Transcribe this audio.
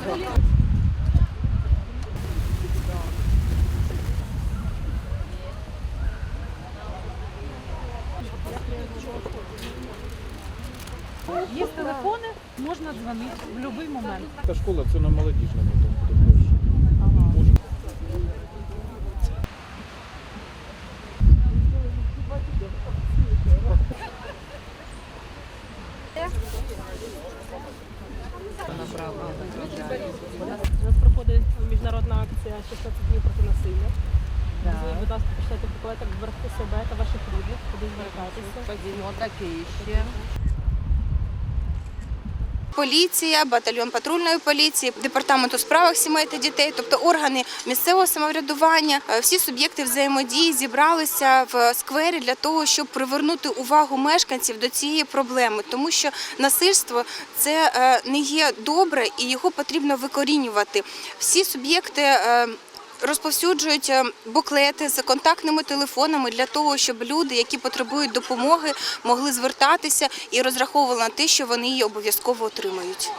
Є телефони, можна дзвонити в будь-який момент. Та школа це на молодіжному тому. Ага перше. У нас проходить міжнародна акція 16 днів проти насилля. Будь ласка, почитайте буклетик, берегти себе та ваших рідних, куди звертатися. Поліція, батальйон патрульної поліції, департамент у справах сімей та дітей, тобто органи місцевого самоврядування, е, всі суб'єкти взаємодії зібралися в сквері для того, щоб привернути увагу мешканців до цієї проблеми, тому що насильство це е, не є добре і його потрібно викорінювати. Всі суб'єкти. Розповсюджують е, буклети з контактними телефонами для того, щоб люди, які потребують допомоги, могли звертатися і розраховували на те, що вони її обов'язково отримають.